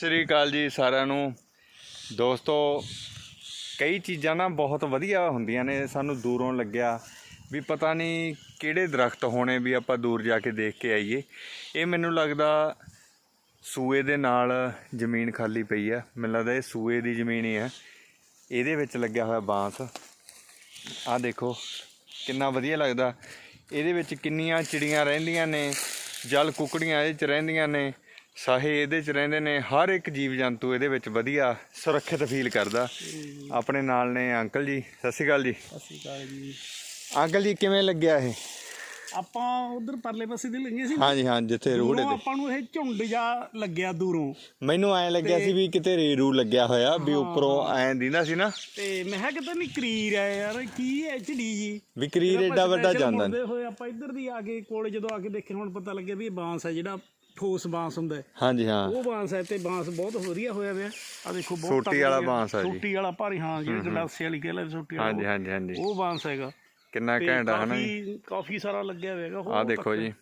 ਸ੍ਰੀ ਅਕਾਲ ਜੀ ਸਾਰਿਆਂ ਨੂੰ। ਦੋਸਤੋ, ਕਈ ਚੀਜ਼ਾਂ ਨਾ ਬਹੁਤ ਵਧੀਆ ਹੁੰਦੀਆਂ ਨੇ, ਸਾਨੂੰ ਦੂਰੋਂ ਲੱਗਿਆ। ਵੀ ਪਤਾ ਨਹੀਂ ਕਿਹੜੇ ਦਰਖਤ ਹੋਣੇ ਵੀ ਆਪਾਂ ਦੂਰ ਜਾ ਕੇ ਦੇਖ ਕੇ ਆਈਏ। ਇਹ ਮੈਨੂੰ ਲੱਗਦਾ ਸੂਏ ਦੇ ਨਾਲ ਜ਼ਮੀਨ ਖਾਲੀ ਪਈ ਆ। ਮੈਨੂੰ ਲੱਗਦਾ ਇਹ ਸੂਏ ਦੀ ਜ਼ਮੀਨ ਹੀ ਹੈ ਇਹਦੇ ਵਿੱਚ ਲੱਗਿਆ ਹੋਇਆ ਬਾਂਸ। ਆਹ ਦੇਖੋ, ਕਿੰਨਾ ਵਧੀਆ ਲੱਗਦਾ। ਇਹਦੇ ਵਿੱਚ ਕਿੰਨੀਆਂ ਚਿੜੀਆਂ ਰਹਿੰਦੀਆਂ ਨੇ, ਜਲ ਕੁਕੜੀਆਂ ਇਹਦੇ ਚ ਰਹਿੰਦੀਆਂ ਨੇ। ਸਾਹੇ ਇਹਦੇ ਚ ਰਹਿੰਦੇ ਨੇ ਹਰ ਇੱਕ ਜੀਵ ਜੰਤੂ ਇਹਦੇ ਵਿੱਚ ਵਧੀਆ ਸੁਰੱਖਿਅਤ ਫੀਲ ਕਰਦਾ। ਆਪਣੇ ਨਾਲ ਨੇ ਅੰਕਲ ਜੀ ਸਤਿ ਸ਼੍ਰੀ ਅਕਾਲ ਜੀ। ਸਤਿ ਸ਼੍ਰੀ ਅਕਾਲ ਜੀ। ਅੰਕਲ ਜੀ ਕਿਵੇਂ ਲੱਗਿਆ ਇਹ? ਆਪਾਂ ਉਧਰ ਪਰਲੇ ਪਾਸੇ ਦੇ ਲੰਗੇ ਸੀ ਹਾਂਜੀ ਹਾਂ ਜਿੱਥੇ ਰੂੜ ਦੂਰੋਂ ਦੇ ਆਪਾਂ ਨੂੰ ਇਹ ਝੁੰਡ ਜਾ ਲੱਗਿਆ ਦੂਰੋਂ। ਮੈਨੂੰ ਐ ਲੱਗਿਆ ਸੀ ਵੀ ਕਿਤੇ ਰੇਰੂ ਲੱਗਿਆ ਹੋਇਆ ਵੀ ਉੱਪਰੋਂ ਐ ਦਿੰਦਾ ਸੀ ਨਾ। ਤੇ ਮੈਂ ਕਿਹਾ ਕਿਤੇ ਨਹੀਂ ਕਰੀਰ ਹੈ ਯਾਰ ਕੀ ਹੈ ਝੜੀ ਜੀ? ਵੀ ਕਰੀਰ ਏਡਾ ਵੱਡਾ ਜਾਂਦਾ ਹੋਏ ਆਪਾਂ ਇੱਧਰ ਦੀ ਆ ਕੇ ਕੋਲੇ ਜਦੋਂ ਆ ਕੇ ਦੇਖਿਆ ਹੁਣ ਪਤਾ ਲੱਗਿਆ ਵੀ ਇਹ ਬਾਂਸ ਹੈ ਜਿਹੜਾ ਠੋਸ ਬਾਂਸ ਹੁੰਦਾ ਹੈ। ਹਾਂਜੀ ਹਾਂ। ਉਹ ਬਾਂਸ ਹੈ ਤੇ ਬਾਂਸ ਬਹੁਤ ਵਧੀਆ ਹੋਇਆ ਹੋਇਆ। ਆ ਦੇਖੋ ਬਹੁਤ ਸੋਟੀ ਵਾਲਾ ਬਾਂਸ ਆ ਜੀ। ਸੋਟੀ ਵਾਲਾ ਭਾਰੀ ਹਾਂ ਜਿਹੜੇ ਗਲਾਸੇ ਵਾਲੀ ਕਹਿ ਲੈ ਸੋਟੀ ਵਾਲਾ ਹਾਂਜੀ ਹਾਂਜੀ ਹਾਂਜੀ। ਉਹ ਬਾਂਸ ਹੈਗਾ। ਕਿੰਨਾ ਘੈਂਟ ਆ ਹਨਾ ਕਾਫੀ ਸਾਰਾ ਲੱਗਿਆ ਹੋਇਆ ਹੈਗਾ। ਆਹ ਦੇਖੋ ਜੀ।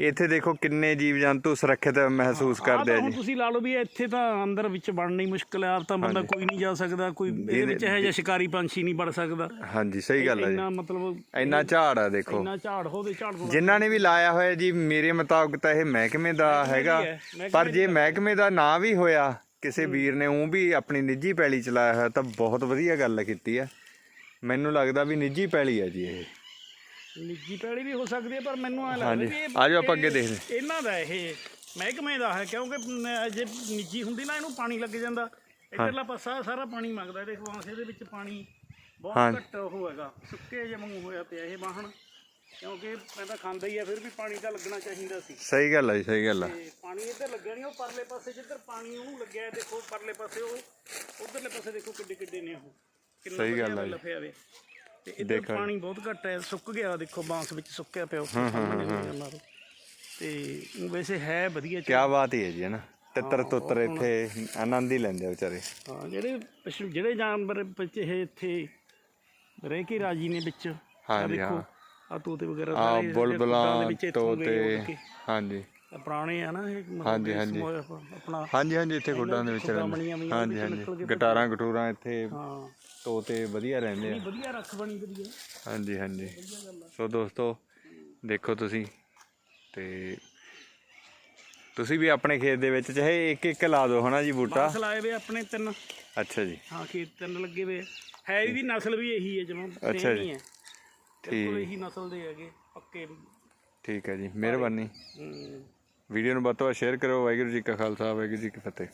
ਇੱਥੇ ਦੇਖੋ ਕਿੰਨੇ ਜੀਵ ਜੰਤੂ ਸੁਰੱਖਿਅਤ ਮਹਿਸੂਸ ਕਰਦੇ ਆ ਜੀ। ਤੁਸੀਂ ਲਾ ਲਓ ਵੀ ਇੱਥੇ ਤਾਂ ਅੰਦਰ ਵਿੱਚ ਵੜਨਾ ਮੁਸ਼ਕਲ ਆਪ ਤਾਂ ਬੰਦਾ ਕੋਈ ਨਹੀਂ ਜਾ ਸਕਦਾ ਕੋਈ ਇਹਦੇ ਵਿੱਚ ਇਹ ਜਿਹਾ ਸ਼ਿਕਾਰੀ ਪੰਛੀ ਨਹੀਂ ਵੜ ਸਕਦਾ। ਹਾਂਜੀ ਸਹੀ ਗੱਲ ਹੈ ਇੰਨਾ ਮਤਲਬ ਇੰਨਾ ਝਾੜ ਆ ਦੇਖੋ। ਇੰਨਾ ਝਾੜ ਹੋਵੇ ਝਾੜ ਜਿਨ੍ਹਾਂ ਨੇ ਵੀ ਲਾਇਆ ਹੋਇਆ ਜੀ ਮੇਰੇ ਮੁਤਾਬਕ ਤਾਂ ਇਹ ਮਹਿਕਮੇ ਦਾ ਹੈਗਾ। ਪਰ ਜੇ ਮਹਿਕਮੇ ਦਾ ਨਾਂ ਵੀ ਹੋਇਆ ਕਿਸੇ ਵੀਰ ਨੇ ਉਹ ਵੀ ਆਪਣੀ ਨਿੱਜੀ ਪੈਲੀ ਚਲਾਇਆ ਹੋਇਆ ਤਾਂ ਬਹੁਤ ਵਧੀਆ ਗੱਲ ਕੀਤੀ ਹੈ ਮੈਨੂੰ ਲੱਗਦਾ ਵੀ ਨਿੱਜੀ ਪੈਲੀ ਹੈ ਜੀ ਇਹ। ਨਿੱਜੀ ਵੀ ਹੋ ਸਕਦੀ ਹੈ ਪਰ ਮੈਨੂੰ ਐ ਲੱਗਦਾ ਹਾਂਜੀ। ਵੀ ਇਹ ਆ ਜਾਓ ਆਪਾਂ ਇਹ- ਅੱਗੇ ਦੇਖਦੇ ਹਾਂ। ਇਹਨਾਂ ਦਾ ਇਹ ਮਹਿਕਮੇ ਦਾ ਹੈ ਕਿਉਂਕਿ ਜੇ ਨਿੱਜੀ ਹੁੰਦੀ ਨਾ ਇਹਨੂੰ ਪਾਣੀ ਲੱਗ ਜਾਂਦਾ ਇੱਧਰਲਾ ਪਾਸਾ ਸਾਰਾ ਪਾਣੀ ਮੰਗਦਾ ਦੇਖੋ ਆਂਸੇ ਦੇ ਵਿੱਚ ਪਾਣੀ। ਬਹੁਤ ਘੱਟ ਉਹ ਹੈਗਾ ਸੁੱਕੇ ਜਿਹਾ ਹੋਇਆ ਪਿਆ ਇਹ ਵਾਹਣ ਕਿਉਂਕਿ ਮੈਂ ਤਾਂ ਖਾਂਦਾ ਹੀ ਆ ਫਿਰ ਵੀ ਪਾਣੀ ਤਾਂ ਲੱਗਣਾ ਚਾਹੀਦਾ ਸੀ ਸਹੀ ਗੱਲ ਹੈ ਜੀ ਸਹੀ ਗੱਲ ਹੈ ਤੇ ਪਾਣੀ ਇੱਧਰ ਲੱਗਿਆ ਨਹੀਂ ਉਹ ਪਰਲੇ ਪਾਸੇ ਜਿੱਧਰ ਪਾਣੀ ਉਹਨੂੰ ਲੱਗਿਆ ਹੈ, ਦੇਖੋ ਪਰਲੇ ਪਾਸੇ ਉਹ ਉਧਰਲੇ ਪਾਸੇ ਦੇਖੋ ਕਿੱਡੇ ਕਿੱਡੇ ਨੇ ਉਹ ਕਿੰਨਾ ਸਹੀ ਵਧੀਆ ਗੱਲ ਹੈ ਜੀ। ਲਫਿਆ ਵੇ ਤੇ ਇੱਧਰ ਪਾਣੀ ਬਹੁਤ ਘੱਟ ਹੈ ਸੁੱਕ ਗਿਆ ਦੇਖੋ ਬਾਂਸ ਵਿੱਚ ਸੁੱਕਿਆ ਪਿਆ ਸਾਹਮਣੇ ਮਾਰੋ। ਤੇ ਊਂ ਵੈਸੇ ਹੈ ਵਧੀਆ ਕੀ ਬਾਤ ਹੀ ਹੈ ਜੀ ਹਨਾ ਤਿੱਤਰ ਤੁੱਤਰ ਇੱਥੇ ਆਨੰਦ ਹੀ ਲੈਂਦੇ ਆ ਵਿਚਾਰੇ। ਹਾਂ ਜਿਹੜੇ ਪਸ਼ੂ ਜਿਹੜੇ ਜਾਨਵਰ ਵਿੱਚ ਇਹ ਇੱਥੇ ਰਹਿ ਕੇ ਰਾਜੀ ਨੇ ਵਿੱਚ ਆਹ ਹਾਂਜੀ, ਦੇਖੋ ਹਾਂ। ਆ ਤੋਤੇ ਵਗੈਰਾ ਆ ਖੁੱਡਾਂ ਦੇ ਬੁਲਬੁਲਾਂ ਵਿੱਚ ਇੱਥੋਂ ਗਏ ਤੋਤੇ ਕੇ। ਹਾਂਜੀ। ਪੁਰਾਣੇ ਆ ਨਾ ਇਹ ਮਤਲਬ ਹਾਂਜੀ, ਹਾਂਜੀ। ਆਪਣਾ ਹਾਂਜੀ ਹਾਂਜੀ ਇੱਥੇ ਖੁੱਡਾਂ ਦੇ ਵਿੱਚ ਖੁੱਡਾਂ ਰਹਿੰਦੇ। ਬਣੀਆਂ ਹੋਈਆਂ, ਹਾਂਜੀ ਹਾਂਜੀ। ਕੇ ਗਟਾਰਾਂ ਗਟੂਰਾਂ ਇੱਥੇ ਹਾਂ। ਤੋਤੇ ਵਧੀਆ ਰਹਿੰਦੇ ਆ। ਵਧੀਆ ਰੱਖ ਬਣੀ ਵਧੀਆ। ਹਾਂਜੀ ਹਾਂਜੀ। ਸੋ ਦੋਸਤੋ ਦੇਖੋ ਤੁਸੀਂ ਤੇ ਤੁਸੀਂ ਵੀ ਆਪਣੇ ਖੇਤ ਦੇ ਵਿੱਚ ਚਾਹੇ ਇੱਕ ਇੱਕ ਲਾ ਦਿਓ ਹਨਾ ਜੀ ਬੂਟਾ? ਬਾਂਸ ਲਾਏ ਵੇ ਆਪਣੇ ਤਿੰਨ। ਅੱਛਾ ਜੀ। ਹਾਂ ਖੇਤ ਤਿੰਨ ਲੱਗੇ ਵੇ। ਆ। ਹੈ ਇਹਦੀ ਨਸਲ ਵੀ ਇਹੀ ਹੈ ਜਮਾਂ ਅੱਛਾ ਜੀ। ਨਹੀਂ ਹੈ ਬਿਲਕੁਲ ਇਹੀ ਨਸਲ ਦੇ ਹੈਗੇ ਪੱਕੇ। ਠੀਕ ਹੈ ਜੀ ਮਿਹਰਬਾਨੀ। ਹਮ, ਵੀਡੀਓ ਨੂੰ ਵੱਧ ਤੋਂ ਵੱਧ ਸ਼ੇਅਰ ਕਰੋ ਵਾਹਿਗੁਰੂ ਜੀ ਕਾ ਖਾਲਸਾ, ਵਾਹਿਗੁਰੂ ਜੀ ਕੀ ਫਤਿਹ।